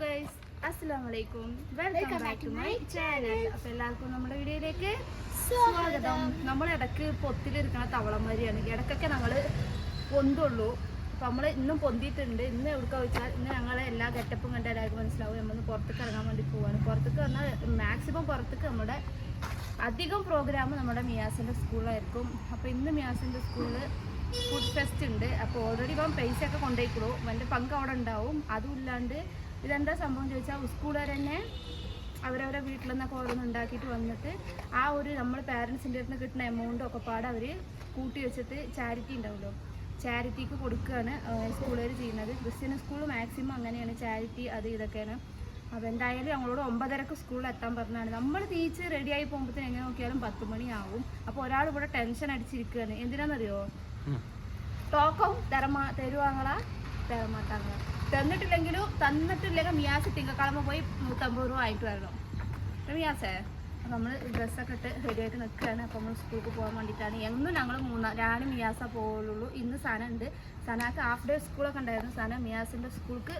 Guys അസ്സലാം വലൈക്കും welcome back to my channel അപ്പോൾ എല്ലാവർക്കും നമ്മുടെ വീഡിയോയിലേക്ക് സ്വാഗതം. നമ്മൾ ഇടയ്ക്ക് പൊത്തിലിരിക്കുന്ന തവളമാരിയാണ്. ഇടക്കൊക്കെ ഞങ്ങൾ പൊന്തുള്ളൂ. അപ്പോൾ നമ്മൾ ഇന്നും പൊന്തിയിട്ടുണ്ട്. ഇന്ന് എവിടുക്ക വെച്ചാൽ ഇന്ന് ഞങ്ങൾ എല്ലാ ഗെറ്റപ്പും കണ്ട എല്ലാവർക്കും മനസ്സിലാവും. നമ്മൾ പുറത്തേക്ക് ഇറങ്ങാൻ വേണ്ടി പോവാണ്. പുറത്തേക്ക് വന്നാൽ മാക്സിമം പുറത്തേക്ക് നമ്മുടെ അധികം പ്രോഗ്രാം നമ്മുടെ മിയാസിന്റെ സ്കൂളിലായിരിക്കും അപ്പോൾ ഇന്ന് മിയാസിന്റെ സ്കൂളിൽ ഫുഡ് ഫെസ്റ്റ് ഉണ്ട്. അപ്പോൾ ഓൾറെഡി ഇപ്പം പൈസ ഒക്കെ കൊണ്ടുപോയിക്കുള്ളൂ എന്റെ പങ്ക് അവിടെ ഉണ്ടാവും. അതും ഇല്ലാണ്ട് ഇതെന്താ സംഭവം ചോദിച്ചാൽ സ്കൂളുകാർ തന്നെ അവരവരെ വീട്ടിൽ നിന്നൊക്കെ ഓരോന്ന് ഉണ്ടാക്കിയിട്ട് വന്നിട്ട് ആ ഒരു നമ്മൾ പാരൻസിന്റെ അടുത്ത് നിന്ന് കിട്ടുന്ന എമൗണ്ടും ഒക്കെ പാടെ അവർ കൂട്ടി വെച്ചിട്ട് ചാരിറ്റി ഉണ്ടാവുമല്ലോ. ചാരിറ്റിക്ക് കൊടുക്കുകയാണ് സ്കൂളുകാർ ചെയ്യുന്നത്. ക്രിസ്ത്യൻ സ്കൂൾ മാക്സിമം അങ്ങനെയാണ് ചാരിറ്റി അത് ഇതൊക്കെയാണ്. അപ്പോൾ എന്തായാലും ഞങ്ങളോട് ഒമ്പതരക്ക് സ്കൂളിൽ എത്താൻ പറഞ്ഞാണ് നമ്മൾ തിരിച്ച് റെഡിയായി പോകുമ്പോഴത്തേന് എങ്ങനെ നോക്കിയാലും പത്ത് മണിയാവും അപ്പോൾ ഒരാൾ ഇവിടെ ടെൻഷൻ അടിച്ചിരിക്കുകയാണ്. എന്തിനാണെന്നറിയോ ടോക്കം തരമാ തരുവാങ്ങളാ? തരമാട്ടാങ്ങളാ തന്നിട്ടില്ലെങ്കിലും തന്നിട്ടില്ലെങ്കിൽ മിയാസ് തിങ്കക്കാളമ്മ പോയി നൂറ്റമ്പത് രൂപ ആയിട്ട് വരണം. മിയാസേ? അപ്പം നമ്മൾ ഡ്രസ്സൊക്കെ ഇട്ട് റെഡിയായിട്ട് നിൽക്കുകയാണ് അപ്പോൾ നമ്മൾ സ്കൂൾക്ക് പോകാൻ വേണ്ടിയിട്ടാണ്. എന്നും ഞങ്ങൾ മൂന്നാ രാണി മിയാസ പോകുള്ളൂ ഇന്ന് സന ഉണ്ട്. സനക്ക് ഹാഫ് ഡേ സ്കൂളൊക്കെ ഉണ്ടായിരുന്നു. സന മിയാസിന്റെ സ്കൂൾക്ക്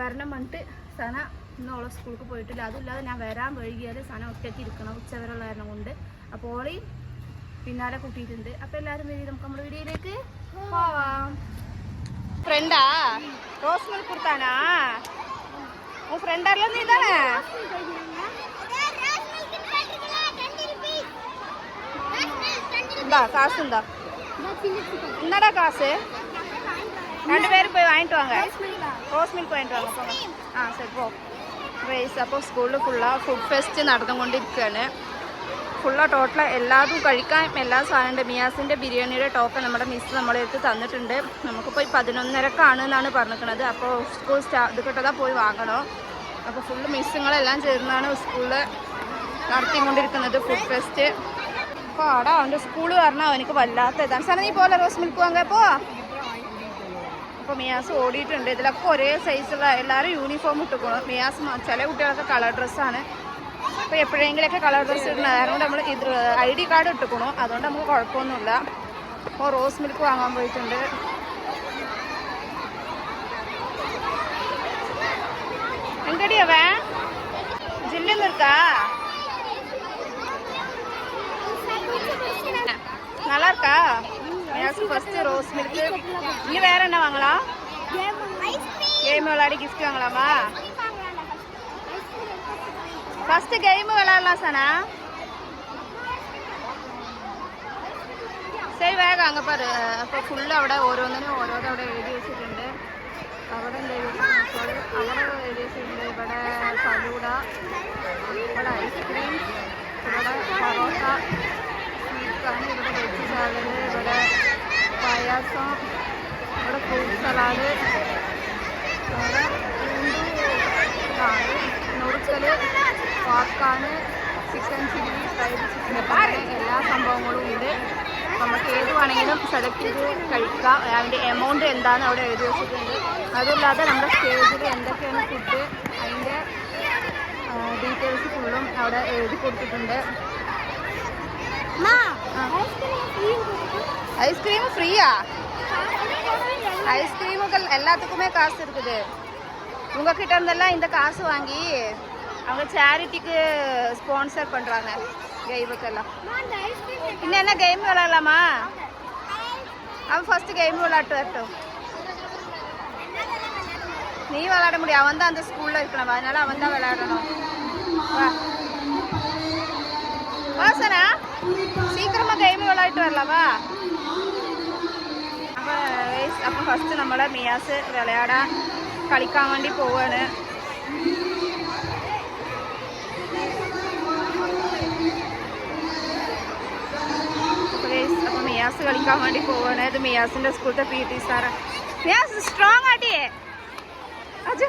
വരണം പറഞ്ഞിട്ട് സന ഇന്നോളെ സ്കൂൾക്ക് പോയിട്ടില്ല. അതുമില്ലാതെ ഞാൻ വരാൻ വൈകിയാൽ സന ഒറ്റയ്ക്ക് ഇരിക്കണം. ഉച്ചവരെയുള്ള കാരണം കൊണ്ട്. അപ്പോൾ ഓളി പിന്നാലെ കൂട്ടിയിട്ടുണ്ട്. അപ്പോൾ എല്ലാവരും വരി. നമുക്ക് നമ്മുടെ വീഡിയോയിലേക്ക് പോവാം. ഫ്രണ്ടാ ரோஸ் மில்க் கொடுத்தானா? உன் ஃப்ரெண்டார்லேருந்து இதானே இந்தா காசு இந்தா. இந்தாடா காசு? ரெண்டு பேரும் போய் வாங்கிட்டு வாங்க. ரோஸ் மில்க் வாங்கிட்டு வாங்க போங்க. ஆ சரி போ. ரைஸ் அப்போ ஸ்கூலில் ஃபுட் ஃபெஸ்ட் நடந்து கொண்டு இருக்கானு ഫുള്ള ടോട്ടൽ എല്ലാതും കഴിക്കാൻ എല്ലാ സാധനമുണ്ട്. മിയാസിന്റെ ബിരിയാണിയുടെ ടോക്കൺ നമ്മുടെ മിസ് നമ്മളെ അടുത്ത് തന്നിട്ടുണ്ട്. നമുക്കിപ്പോൾ ഈ പതിനൊന്നരക്കാണ് എന്നാണ് പറഞ്ഞിരിക്കുന്നത്. അപ്പോൾ സ്കൂൾ സ്റ്റാ ഇത് കിട്ടതാ പോയി വാങ്ങണോ. അപ്പോൾ ഫുൾ മിസ്സുകളെല്ലാം ചേർന്നാണ് സ്കൂളിൽ നടത്തിക്കൊണ്ടിരിക്കുന്നത് ഫുഡ് ഫെസ്റ്റ് അപ്പോൾ അവിടെ അവന്റെ സ്കൂൾ പറഞ്ഞാൽ അവനക്ക് വല്ലാത്ത ഇതാണ്. സാറേ നീ പോലെ റോസ് മിൽക്ക് വാങ്ങാൻ? പോ. അപ്പോൾ മിയാസ് ഓടിയിട്ടുണ്ട്. ഇതിലൊക്കെ ഒരേ സൈസുള്ള എല്ലാവരും യൂണിഫോം ഇട്ടുക്കണം മിയാസ് ചില കുട്ടികളൊക്കെ കളർ ഡ്രസ്സാണ് അപ്പോൾ എപ്പോഴെങ്കിലൊക്കെ കളർ ഡ്രസ്സ് ഇടുന്നത് അതുകൊണ്ട് നമ്മൾ ഇത് ഐ ഡി കാർഡ് ഇട്ടുക്കണു അതുകൊണ്ട് നമുക്ക് കുഴപ്പമൊന്നുമില്ല അപ്പോൾ റോസ് മിൽക്ക് വാങ്ങാൻ പോയിട്ടുണ്ട് എങ്കടിയവേ ജില്ല നിർക്കാ நல்லா இருக்கா எனக்கு ஃபர்ஸ்ட் ரோஸ் மில்க் இங்க வேற என்ன வாங்கலாம் கேம் விளையாடி கிஃப்ட் வாங்கலாமா ഫസ്റ്റ് ഗെയിം విళాడலாம் సనా ശരി വേഗം അങ്ങ് പറ. അപ്പോൾ ഫുള്ള് അവിടെ ഓരോന്നിനും ഓരോന്നും അവിടെ എഴുതി വെച്ചിട്ടുണ്ട്. അവിടെ അവിടെ എഴുതി വെച്ചിട്ടുണ്ട് ഇവിടെ ഫലൂട ഇവിടെ ഐസ്ക്രീം ഇവിടെ പൊറോട്ട സ്വീറ്റ്സാണ് ഇവിടെ വെജ് സാലഡ് ഇവിടെ പായാസം ഇവിടെ ഫ്രൂട്ട് സലാഡ് ഇവിടെ നൂറുക്കൽ popcorn chicken chilli fried chicken എല്ലാ സംഭവങ്ങളും ഉണ്ട് നമുക്ക് ഏത് വേണമെങ്കിലും സെലക്ട് ചെയ്ത് കഴിക്കാം അതിൻ്റെ എമൗണ്ട് എന്താണെന്ന് അവിടെ എഴുതി വെച്ചിട്ടുണ്ട് അതുമില്ലാതെ നമ്മുടെ സ്റ്റേജിൽ എന്തൊക്കെയാണ് ഫുഡ് അതിൻ്റെ ഡീറ്റെയിൽസ് ഫുള്ളും അവിടെ എഴുതി കൊടുത്തിട്ടുണ്ട് ஐஸ்கிரீம் ஃப்ரீயா ஐஸ்கிரீமுக்கு எல்லாத்துக்குமே காசு இருக்குது உங்ககிட்ட இருந்தெல்லாம் இந்த காசு வாங்கி அவங்க சேரிட்டிக்கு ஸ்பான்சர் பண்ணுறாங்க கேமுக்கெல்லாம் இன்னும் என்ன கேம் விளாட்லாமா அவன் ஃபர்ஸ்ட் கேம் விளாட்டு வரட்டும் நீ விளையாட முடியும் அவன் தான் அந்த ஸ்கூலில் இருக்கணும் அதனால அவன் தான் விளையாடணும் வா வாசனா சீக்கிரமா கேம் விளையாட்டு வரலாமா அப்போ வயசு அப்போ ஃபஸ்ட்டு നമ്മളെ മിയാസ് വിളയാടാൻ കളിക്കാൻ വേണ്ടി പോവാണ് അപ്പോൾ മിയാസ് കളിക്കാൻ വേണ്ടി പോവാണ് ഇത് മിയാസിന്റെ സ്കൂളത്തെ പി ടി സാറാണ് മിയാസ് സ്ട്രോങ് ആട്ടിയേ അജു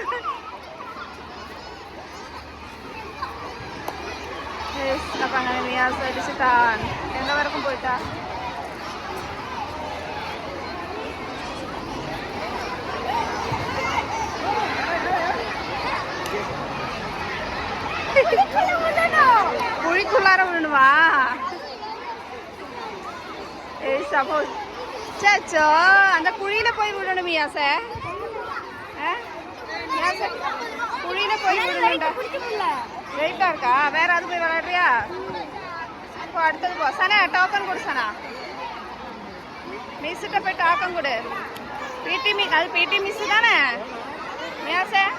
അപ്പം അങ്ങനെ മിയാസ് അടിച്ചിട്ടാണ് എന്താ വരക്കും പോയിട്ടാ குழிக்குள்ளார விடணுமா ஏய் சப்போஸ் சேச்சோ அந்த குழியில் போய் விடணுமியா சார் குழியில் போய் விடணும்டா. வெயிட்டாக இருக்கா? வேற அது போய் விளையாடுறியா? இப்போ அடுத்தது போ. சனா டோக்கன் கொடு சனா. மிஸ்கிட்ட போய் டோக்கன் கொடு. பிடி மிஸ் அது பிடி மிஸ் தானே? ஏன் சார்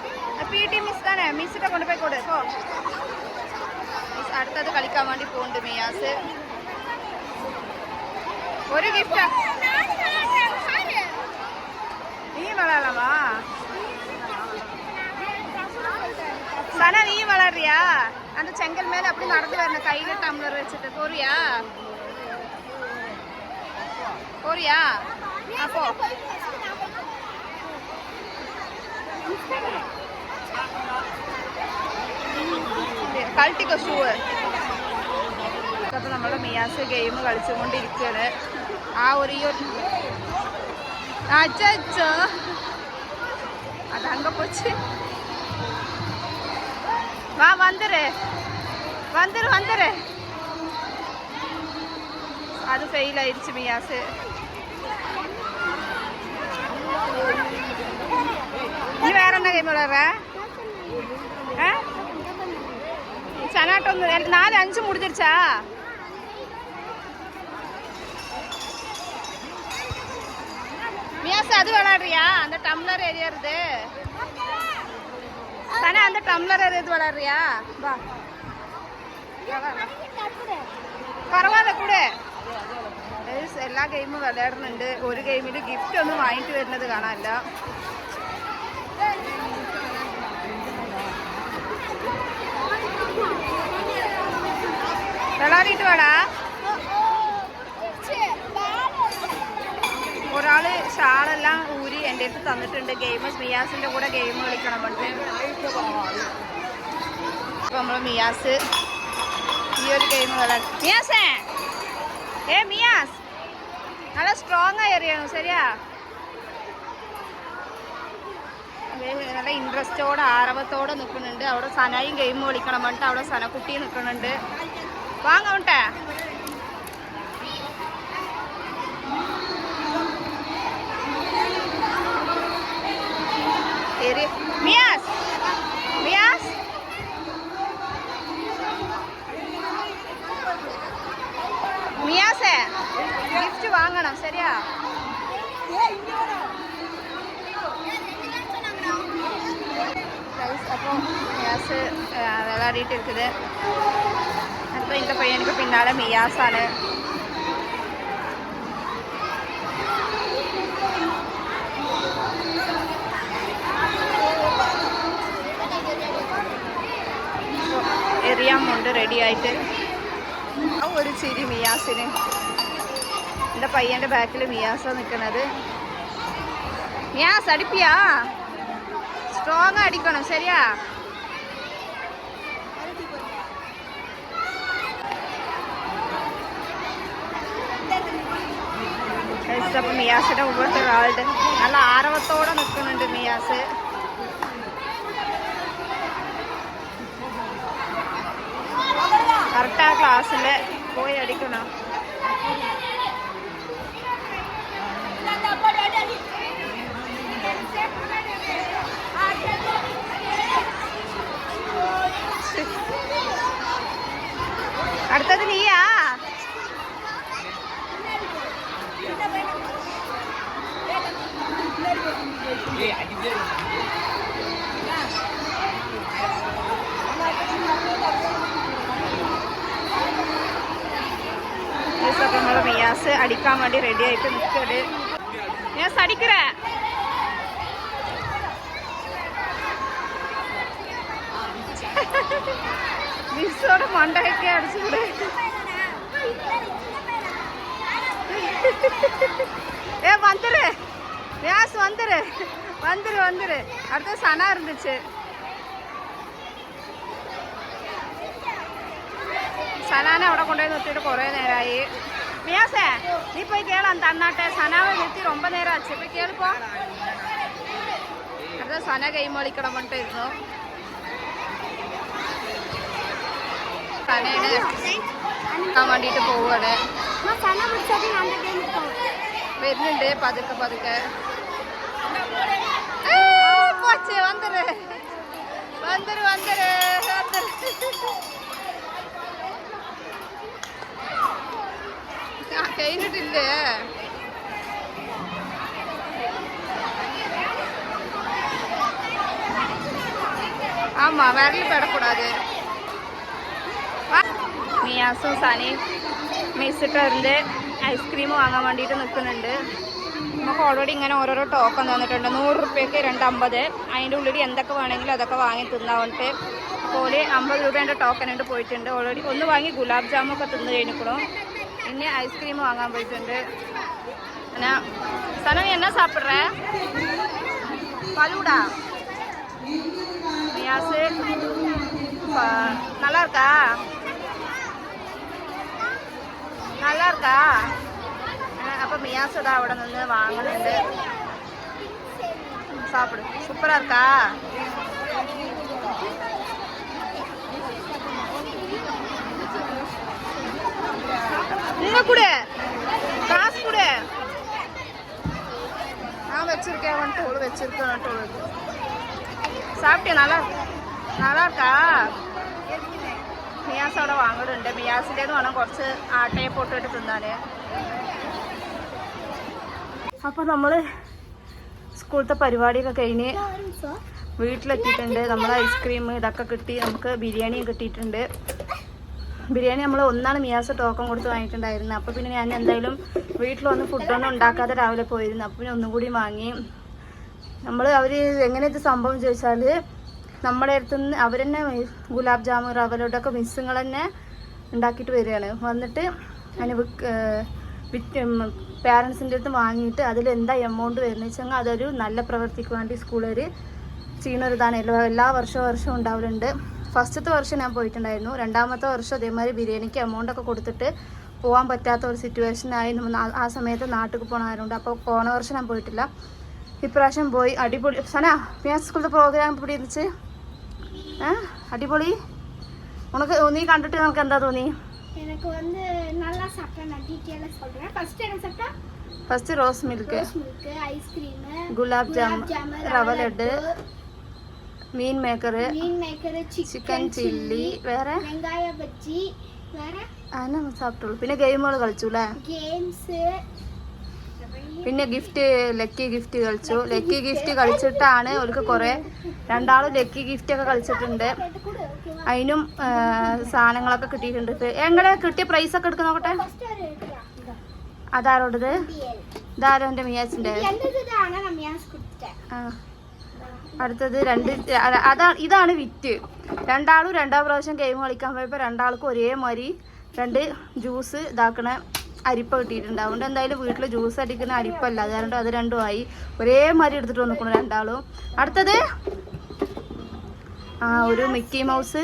பிடி மிஸ் தானே? மிஸ்கிட்ட கொண்டு போய் கொடு போ. அடுத்தது கழிக்காம வேண்டி போண்டு மியாசு ஒரு கிஃப்டா நீ விளாடலாமா சனா நீ வளர்றியா அந்த செங்கல் மேல அப்படி நடந்து வரணும். கையில டம்ளர் வச்சுட்டு. போறியா? போறியா? அப்போ கழட்டிக்கோ சூவர் അപ്പൊ നമ്മള് മിയാസ് ഗെയിം കളിച്ചുകൊണ്ടിരിക്കുകയാണ് ആ ഒരു ഈ ഒരു അച്ചോ അതങ്ക പോച്ച് வா வந்துரு வந்துரு வந்துரு அது ஃபெயில் ஆயிடுச்சு மியாசு நீ வேற என்ன கேம் விளையாடுற ஆ கர்நாடகம் வந்து எனக்கு நாலு அஞ்சு முடிஞ்சிருச்சா? மியாசு அது விளாடுறியா? அந்த டம்ளர் எரியறது. தானே அந்த டம்ளர் எரியது விளாடுறியா? வா. பரவாயில்ல കൂടെ എല്ലാ ഗെയിമും വിളയാടുന്നുണ്ട് ഒരു ഗെയിമിൽ ഗിഫ്റ്റ് ഒന്നും വാങ്ങിട്ട് വരുന്നത് കാണാനില്ല. വിളാടിയിട്ട് വേടാ. ഒരാൾ ഷാളെല്ലാം ഊരി എന്റെ അടുത്ത് തന്നിട്ടുണ്ട്. ഗെയിം മിയാസിന്റെ കൂടെ ഗെയിം കളിക്കണം പറഞ്ഞിട്ട് അപ്പൊ നമ്മൾ മിയാസ് ഈ ഒരു ഗെയിം കളാൻ മിയാസേ! ഏ മിയാസ്! നല്ല സ്ട്രോങ് ആയി എറിയണം ശരിയാ? നല്ല ഇൻട്രസ്റ്റോടെ ആരവത്തോടെ നിൽക്കുന്നുണ്ട് അവിടെ സനയും ഗെയിം കളിക്കണം പറഞ്ഞിട്ട് അവിടെ സനക്കുട്ടി നിൽക്കുന്നുണ്ട് வாங்க உன்ட்ட மியாஸ். மியாஸ். மியாச கிஃப்ட் வாங்கணும் சரியா? ப்ரைஸ் அப்போ மியாஸ் விளையாடிட்டு இருக்குது. അപ്പം എന്റെ പയ്യനിക്ക് പിന്നാലെ മിയാസാണ്. എറിയാമുണ്ട് റെഡിയായിട്ട് ആ ഒരു ചിരി മിയാസിന്. എന്റെ പയ്യന്റെ ബാക്കിൽ മിയാസ നിൽക്കുന്നത് മിയാസ് അടിപ്പിയാ. സ്ട്രോങ് അടിക്കണം ശരിയാ. അപ്പം മിയാസിന്റെ മുമ്പത്തെ ഒരാളുടെ നല്ല ആരവത്തോടെ നിൽക്കുന്നുണ്ട് മിയാസ്. കറക്റ്റ് ആ ക്ലാസ്സിൽ പോയി അടിക്കണം. விஷோட மண்டைக்கு அடிச்சு விடு ஏ வந்துரு வியாஸ் வந்துரு வந்துரு வந்துரு அடுத்த சனா இருந்துச்சு சனானை അവിടെ കൊണ്ടുപോയി നിർത്തിയിട്ട് കുറേ നേരമായി മിയാസേ നീ പോയി കേളാം തന്നാട്ടെ സനാവെ നിർത്തി ரொம்ப നേരം ആச்சு പോയി കേളിപ്പോ അടുത്ത സന കൈമോളിക്കണം കൊണ്ടിരുന്നു കടയുടെ വേണ്ടിയിട്ട് പോവുകയാണ് വരുന്നുണ്ട് പതുക്കെ പതുക്കെ പോച്ചേ വന്നര് വന്നര് വന്നര് ആ കഴിഞ്ഞിട്ടില്ലേ ஆமாம் விரல் பெடக்கூடாது മിയാസും സനയും മിസ്സിട്ടറിന്റെ ഐസ്ക്രീം വാങ്ങാൻ വേണ്ടിയിട്ട് നിൽക്കുന്നുണ്ട്. നമുക്ക് ഓൾറെഡി ഇങ്ങനെ ഓരോരോ ടോക്കൺ തന്നിട്ടുണ്ട് നൂറ് റുപ്യക്ക് രണ്ടമ്പത്. അതിന്റെ ഉള്ളിൽ എന്തൊക്കെ വേണമെങ്കിലും അതൊക്കെ വാങ്ങി തിന്നാവോട്ട്. പോലെ അമ്പത് രൂപേന്റെ ടോക്കൺ ഉണ്ട് പോയിട്ടുണ്ട്. ഓൾറെഡി ഒന്ന് വാങ്ങി ഗുലാബ് ജാമു ഒക്കെ തിന്നു കഴിഞ്ഞിക്കണു ഇനി ഐസ്ക്രീം വാങ്ങാൻ പോയിട്ടുണ്ട്. എന്നാ സനം എന്നാ സാപ്പിടുറേ പലൂടാ നിയാസ് நல்லா இருக்கா ആ, അപ്പൊ മിയാസ് ഇതാ അവിടെ നിന്ന് വാങ്ങുന്നുണ്ട് സാപ്പിട് സൂപ്പറാ இருக்கா உங்க கூட காசு கூட நான் வச்சிருக்கேன் வந்துட்டு அவளு வச்சிருக்கேன் வந்துட்டு அவளுக்கு சாப்பிட்டியா நல்லா நல்லா இருக்கா മിയാസ് അവിടെ വാങ്ങലുണ്ട്. മിയാസിന്റെന്ന് വേണം കുറച്ച് ആട്ടയെ പൊട്ടിട്ട് തിന്നാൻ. അപ്പോൾ നമ്മൾ സ്കൂളത്തെ പരിപാടിയൊക്കെ കഴിഞ്ഞ് വീട്ടിലെത്തിയിട്ടുണ്ട്. നമ്മൾ ഐസ്ക്രീം ഇതൊക്കെ കിട്ടി. നമുക്ക് ബിരിയാണിയും കിട്ടിയിട്ടുണ്ട്. ബിരിയാണി നമ്മൾ ഒന്നാണ് മിയാസ് ടോക്കൺ കൊടുത്ത് വാങ്ങിയിട്ടുണ്ടായിരുന്നത്. അപ്പോൾ പിന്നെ ഞാൻ എന്തായാലും വീട്ടിൽ വന്ന് ഫുഡൊന്നും ഉണ്ടാക്കാതെ രാവിലെ പോയിരുന്നു. അപ്പോൾ പിന്നെ ഒന്നും കൂടി വാങ്ങി. നമ്മൾ അവർ എങ്ങനെ ഇത് സംഭവം ചോദിച്ചാൽ നമ്മുടെ അടുത്ത് നിന്ന് തന്നെ ഗുലാബ് ജാമുൻ റവലോടൊക്കെ മിസ്സുങ്ങൾ തന്നെ ഉണ്ടാക്കിയിട്ട് വരികയാണ്. വന്നിട്ട് അതിന് പാരൻസിന്റെ അടുത്ത് വാങ്ങിയിട്ട് അതിൽ എന്താ എമൗണ്ട് വരുന്നത് വെച്ചാൽ അതൊരു നല്ല പ്രവൃത്തിക്ക് വേണ്ടി സ്കൂളുകാർ ചെയ്യുന്നൊരിതാണ്. എല്ലാ എല്ലാ വർഷവും വർഷവും ഉണ്ടാവലുണ്ട്. ഫസ്റ്റത്തെ വർഷം ഞാൻ പോയിട്ടുണ്ടായിരുന്നു. രണ്ടാമത്തെ വർഷം അതേമാതിരി ബിരിയാണിക്ക് എമൗണ്ട് ഒക്കെ കൊടുത്തിട്ട് പോകാൻ പറ്റാത്ത ഒരു സിറ്റുവേഷൻ ആയി ആ- സമയത്ത് നാട്ടിൽ പോകണമായതുകൊണ്ട് അപ്പോൾ പോണ വർഷം ഞാൻ പോയിട്ടില്ല. ഇപ്രാവശ്യം പോയി അടിപൊളി സന ഞാൻ സ്കൂളിലെ പ്രോഗ്രാം പിടിച്ച് അടിപൊളി ഉനക്ക് നീ കണ്ടിട്ട് നിനക്ക് എന്താ തോന്നി எனக்கு வந்து நல்லா சாப்பிட்டேன் நான் டீட்டெயிலாக சொல்கிறேன் ஃபர்ஸ்ட் என்ன சாப்பிட்டேன் first rose milk rose milk ice cream gulab jamun rava laddu meal maker meal maker chicken chicken chilli വേറെ வெங்காய பஜ்ஜி வேற അങ്ങനെ സാപ്പിട്ടുള്ളൂ പിന്നെ ഗെയിമുകൾ കളിച്ചു അല്ലേ கேம்ஸு പിന്നെ ഗിഫ്റ്റ് ലക്കി ഗിഫ്റ്റ് കളിച്ചു. ലക്കി ഗിഫ്റ്റ് കളിച്ചിട്ടാണ് അവർക്ക് കുറേ രണ്ടാളും ലക്കി ഗിഫ്റ്റ് ഒക്കെ കളിച്ചിട്ടുണ്ട്. അതിനും സാധനങ്ങളൊക്കെ കിട്ടിയിട്ടുണ്ട്. എങ്ങനെ കിട്ടിയ പ്രൈസ് ഒക്കെ എടുക്കുന്ന നോക്കട്ടെ? അതാരോടത്? ഇതാരോ എന്റെ മിയാച്ചിന്റെ അടുത്തത് രണ്ട് അതാ ഇതാണ് വിറ്റ്. രണ്ടാളും രണ്ടാം പ്രാവശ്യം ഗെയിം കളിക്കാൻ പോയപ്പോൾ രണ്ടാൾക്കും ഒരേമാതിരി രണ്ട് ജ്യൂസ് ഇതാക്കണേ. അരിപ്പ കിട്ടിയിട്ടുണ്ട്. അതുകൊണ്ട് എന്തായാലും വീട്ടിൽ ജ്യൂസ് അടിക്കുന്ന അരിപ്പല്ല. അത് കാരണം അത് രണ്ടും ആയി. ഒരേ മാതിരി എടുത്തിട്ട് വന്നിക്കുന്നു രണ്ടാളും. അടുത്തത്? ആ ഒരു മിക്കി മൗസ്.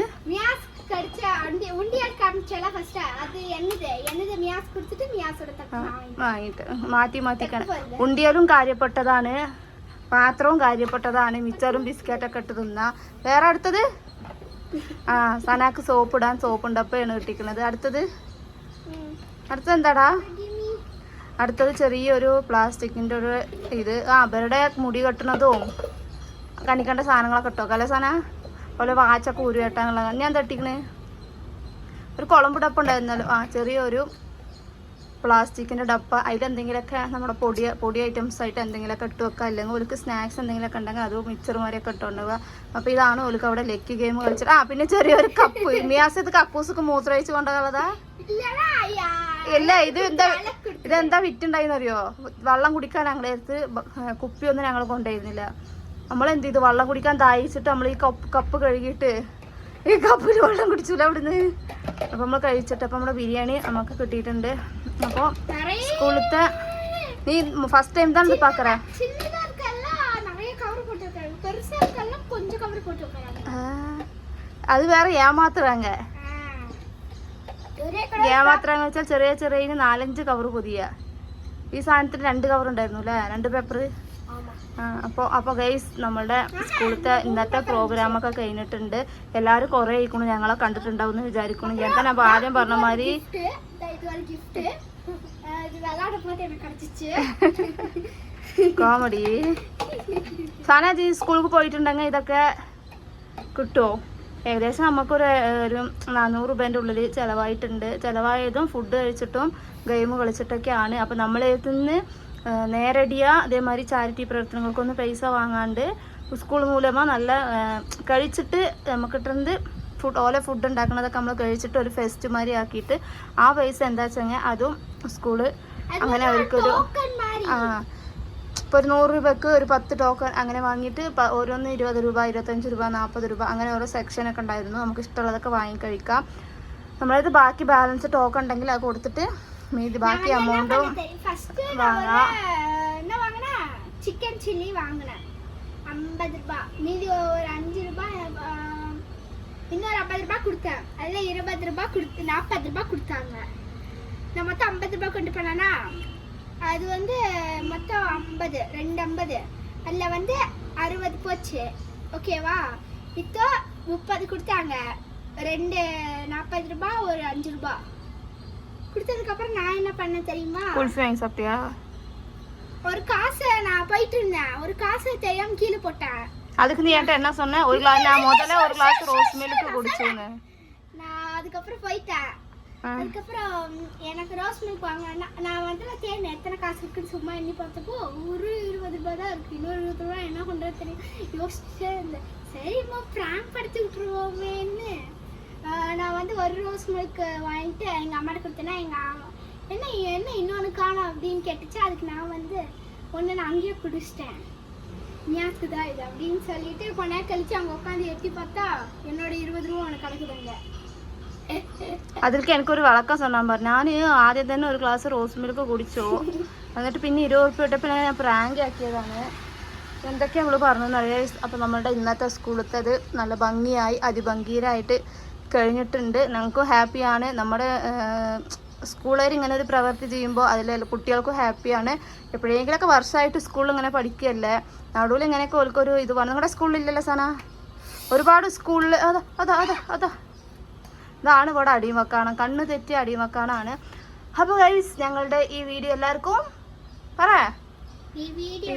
വാങ്ങിട്ട് മാറ്റി മാറ്റിക്കണം. ഉണ്ടിയാലും കാര്യപ്പെട്ടതാണ്. പാത്രവും കാര്യപ്പെട്ടതാണ്. മിച്ചറും ബിസ്ക്കറ്റൊക്കെ ഇട്ട് തിന്ന. വേറെ അടുത്തത്? ആ സനാക്ക് സോപ്പ് ഇടാൻ സോപ്പ് ഉണ്ടപ്പോഴാണ് കിട്ടിക്കുന്നത്. അടുത്തത്? അടുത്ത എന്താടാ അടുത്തത് ചെറിയൊരു പ്ലാസ്റ്റിക്കിന്റെ ഒരു ഇത്. ആ അവരുടെ മുടി കെട്ടണതും കണിക്കേണ്ട സാധനങ്ങളൊക്കെ കിട്ടുമോ അല്ലേ സാധന അതുപോലെ വാച്ചൊക്കെ ഊരു കെട്ടാനുള്ള ഞാൻ തട്ടിക്കണ് ഒരു കുളമ്പ് ഡപ്പ ഉണ്ടായിരുന്നല്ലോ. ആ ചെറിയൊരു പ്ലാസ്റ്റിക്കിന്റെ ഡപ്പ. അതിലെന്തെങ്കിലുമൊക്കെ നമ്മുടെ പൊടി പൊടി ഐറ്റംസ് ആയിട്ട് എന്തെങ്കിലുമൊക്കെ ഇട്ട് വെക്കുക. അല്ലെങ്കിൽ ഒരു സ്നാക്സ് എന്തെങ്കിലുമൊക്കെ ഉണ്ടെങ്കിൽ അതും മിച്ചർമാരെയൊക്കെ ഇട്ടുണ്ടാവുക അപ്പോൾ ഇതാണ് ഓർക്ക് അവിടെ ലെക്കി ഗെയിം കളിച്ചത് ആ പിന്നെ ചെറിയൊരു കപ്പ്. മിയാസ് ഇത് കക്കൂസൊക്കെ മൂത്രമൊഴിച്ച് കൊണ്ടുപോകാതാ ഇല്ല ഇത് എന്താ ഇതെന്താ വിറ്റുണ്ടായിന്നറിയോ വെള്ളം കുടിക്കാൻ ഞങ്ങളുടെ അടുത്ത് ബ- ഏ, കുപ്പിയൊന്നും ഞങ്ങൾ കൊണ്ടുവരുന്നില്ല നമ്മൾ എന്ത് ചെയ്തു വെള്ളം കുടിക്കാൻ ദാഹിച്ചിട്ട് നമ്മൾ ഈ കപ്പ് കപ്പ് കഴുകിയിട്ട് ഈ കപ്പിൽ വെള്ളം കുടിച്ചില്ല അവിടുന്ന് അപ്പം നമ്മൾ കഴിച്ചിട്ട് അപ്പം നമ്മുടെ ബിരിയാണി നമുക്ക് കിട്ടിയിട്ടുണ്ട് അപ്പോൾ நிறைய സ്കൂളത്തെ നീ ഫസ്റ്റ് ടൈം தான் பார்க்குற சின்னதா இருக்கெல்லாம் நிறைய ഗ്യാപാത്രം വെച്ചാൽ ചെറിയ ചെറിയ നാലഞ്ച് കവർ പുതിയ. ഈ സാധനത്തിന് രണ്ട് കവർ ഉണ്ടായിരുന്നു അല്ലേ? രണ്ട് പേപ്പർ അപ്പോൾ അപ്പോൾ ഗൈസ് നമ്മളുടെ സ്കൂളത്തെ ഇന്നത്തെ പ്രോഗ്രാമൊക്കെ കഴിഞ്ഞിട്ടുണ്ട്. എല്ലാവരും കുറേ ആയിക്കണം. ഞങ്ങളെ കണ്ടിട്ടുണ്ടാവും എന്ന് വിചാരിക്കണം. ഞാൻ തന്നെ അപ്പോൾ ആദ്യം പറഞ്ഞ മാതിരി കോമഡി സാനാജി സ്കൂളിൽ പോയിട്ടുണ്ടെങ്കിൽ ഇതൊക്കെ കിട്ടുമോ ഏകദേശം നമുക്കൊരു ഒരു നാനൂറ് രൂപേന്റെ ഉള്ളിൽ ചിലവായിട്ടുണ്ട്. ചിലവായതും ഫുഡ് കഴിച്ചിട്ടും ഗെയിം കളിച്ചിട്ടൊക്കെയാണ്. അപ്പോൾ നമ്മൾ നിന്ന് നേരടിയ അതേമാതിരി ചാരിറ്റി പ്രവർത്തനങ്ങൾക്കൊന്നും പൈസ വാങ്ങാണ്ട് സ്കൂൾ മൂലമാണ് നല്ല കഴിച്ചിട്ട് നമുക്ക് കിട്ടുന്നത് ഫുഡ് ഓല ഫുഡ് ഉണ്ടാക്കണതൊക്കെ നമ്മൾ കഴിച്ചിട്ട് ഒരു ഫെസ്റ്റ് മാതിരി ആക്കിയിട്ട് ആ പൈസ എന്താ വെച്ചാൽ അതും സ്കൂൾ അങ്ങനെ അവർക്കൊരു ആ ഇപ്പോൾ ഒരു നൂറ് രൂപയ്ക്ക് ഒരു പത്ത് ടോക്കൺ അങ്ങനെ വാങ്ങിയിട്ട് പ- ഓരോന്ന് ഇരുപത് രൂപ ഇരുപത്തഞ്ച് രൂപ നാൽപ്പത് രൂപ അങ്ങനെ ഓരോ സെക്ഷനൊക്കെ ഉണ്ടായിരുന്നു നമുക്ക് ഇഷ്ടമുള്ളതൊക്കെ വാങ്ങി കഴിക്കാം നമ്മളത് ബാക്കി ബാലൻസ് ടോക്കൺ ഉണ്ടെങ്കിൽ അത് കൊടുത്തിട്ട് മീതി ബാക്കി എമൗണ്ടും ഫസ്റ്റ് വാങ്ങാം. என்ன வாங்கினா சிக்கன் சில்லி வாங்கினேன் ஐம்பது ரூபாய் மீதி ஒரு அஞ்சு ரூபாய் ஆஹ், இன்னொரு ஐம்பது ரூபாய் கொடுத்தேன் அதில் இருபது ரூபாய் கொடுத்து நாற்பது ரூபாய் கொடுத்தாங்க நான் மொத்தம் ஐம்பது ரூபாய் கொண்டு போனேன்னா அது வந்து மொத்தம் ஐம்பது ரெண்டு ஐம்பது. அதில் வந்து அறுபது போச்சு. ஓகேவா இப்போ முப்பது கொடுத்தாங்க. ரெண்டு நாற்பது ரூபா ஒரு அஞ்சு ரூபா. கொடுத்ததுக்கப்புறம் நான் என்ன பண்ண தெரியுமா? குல்ஃபி வாங்கி சாப்பிட்டியா ஒரு காசை நான் போயிட்டு இருந்தேன். ஒரு காசை தெரியாம கீழே போட்டேன். அதுக்கு நீ என்கிட்ட என்ன சொன்ன? ஒரு கிளாஸ் நான் முதல்ல ஒரு கிளாஸ் ரோஸ் மில்க் குடிச்சேங்க நான் அதுக்கப்புறம் போயிட்டேன். அதுக்கப்புறம் எனக்கு ரோஸ் மில்க் வாங்கினா நான் வந்து நான் எத்தனை காசு இருக்குன்னு சும்மா எண்ணி பார்த்தப்போ ஒரு இருபது ரூபாய் தான் இருக்கு. இன்னொரு இருபது ரூபாய் என்ன பண்றது தெரியும் யோசிச்சே இருந்தேன். சரிம்மா பிராங்க் படுத்தி விட்டுருவோமேன்னு. நான் வந்து ஒரு ரோஸ் மில்க் வாங்கிட்டு எங்கள் அம்மாட்ட கொடுத்தேன்னா எங்கள் என்ன என்ன இன்னொன்று காணும்? அப்படின்னு கேட்டுச்சு. அதுக்கு நான் வந்து ஒன்று நான் அங்கேயே குடிச்சிட்டேன். ஞாபகம் இது? அப்படின்னு சொல்லிட்டு கொஞ்ச நேரம் கழிச்சு அவங்க உட்காந்து எட்டி பார்த்தா என்னோட இருபது ரூபா உனக்கு கிடக்குதுங்க. അതിലേക്ക് എനിക്കൊരു വിളക്കം സ്വർണം പറഞ്ഞു. ഞാൻ ആദ്യം തന്നെ ഒരു ഗ്ലാസ് റോസ് മിൽക്ക് കുടിച്ചു. എന്നിട്ട് പിന്നെ ഇരുപത് ഉറുപ്പ് ഇട്ടപ്പോൾ ഞാൻ പ്രാങ്ക് ആക്കിയതാണ്. എന്തൊക്കെ നമ്മൾ പറഞ്ഞു അറിയാം. അപ്പോൾ നമ്മളുടെ ഇന്നത്തെ സ്കൂളത്തേത് നല്ല ഭംഗിയായി അതിഭംഗീരായിട്ട് കഴിഞ്ഞിട്ടുണ്ട്. ഞങ്ങൾക്കും ഹാപ്പിയാണ്. നമ്മുടെ സ്കൂളുകാർ ഇങ്ങനെ ഒരു പ്രവൃത്തി ചെയ്യുമ്പോൾ അതിൽ കുട്ടികൾക്കും ഹാപ്പിയാണ്. എപ്പോഴെങ്കിലൊക്കെ വർഷമായിട്ട് സ്കൂളിൽ ഇങ്ങനെ പഠിക്കുകയല്ലേ? നടുവിൽ ഇങ്ങനെയൊക്കെ ഓൽക്കൊരു ഇത് വന്നു. നിങ്ങളുടെ സ്കൂളിലില്ലല്ലോ സന ഒരുപാട് സ്കൂളിൽ അതാ അതാ അതാ അതാ. ഇതാണ് ഇവിടെ അടിമക്കാണം. കണ്ണു തെറ്റി അടിമക്കാണാണ് അപ്പോൾ ഗൈസ് ഞങ്ങളുടെ ഈ വീഡിയോ എല്ലാവർക്കും പറ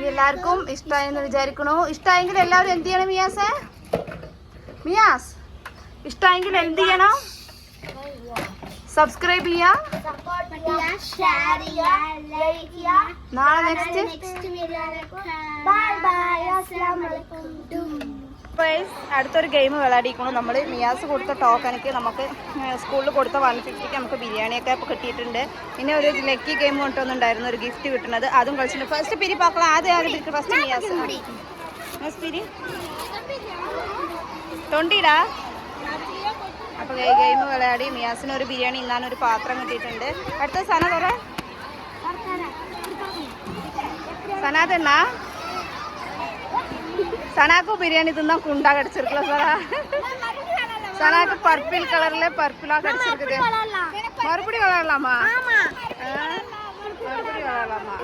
എല്ലാവർക്കും ഇഷ്ടമായെന്ന് വിചാരിക്കണു. ഇഷ്ടമായെങ്കിൽ എല്ലാവരും എന്ത് ചെയ്യണം മിയാസ്? മിയാസ് ഇഷ്ടമായെങ്കിൽ എന്ത് ചെയ്യണം? സബ്സ്ക്രൈബ് ചെയ്യാം. നാളെ നെക്സ്റ്റ് ബൈ ബൈ അസ്സലാമു അലൈക്കും അടുത്തൊരു ഗെയിം വിളാടിക്കണം നമ്മൾ മിയാസ് കൊടുത്ത ടോക്കനൊക്കെ നമുക്ക് സ്കൂളിൽ കൊടുത്ത വൺ ഫിഫ്റ്റിക്ക് നമുക്ക് ബിരിയാണിയൊക്കെ ഇപ്പോൾ കിട്ടിയിട്ടുണ്ട്. പിന്നെ ഒരു ലക്കി ഗെയിം കൊണ്ടുവന്നുണ്ടായിരുന്നു ഒരു ഗിഫ്റ്റ് കിട്ടുന്നത്. അതും കളിച്ചിട്ടുണ്ട്. ഫസ്റ്റ് പിരി പാക്കള ആദ്യം ആദ്യം ഫസ്റ്റ് മിയാസ് പിരി. തൊണ്ടിടാ അപ്പോൾ ഗെയിം വിളയാടി മിയാസിന് ഒരു ബിരിയാണി ഇന്നാണ് ഒരു പാത്രം കിട്ടിയിട്ടുണ്ട്. അടുത്ത സന പറ. സനാഥ തിന്നാ சனாக்கு பிரியாணி தான் குண்டா கிடைச்சிருக்கல சனா சனாக்கு பர்பிள் கலர்ல பர்பிளா கிடைச்சிருக்குது. மறுபடியும் விளையாடலாமா மறுபடியும் விளையாடலாமா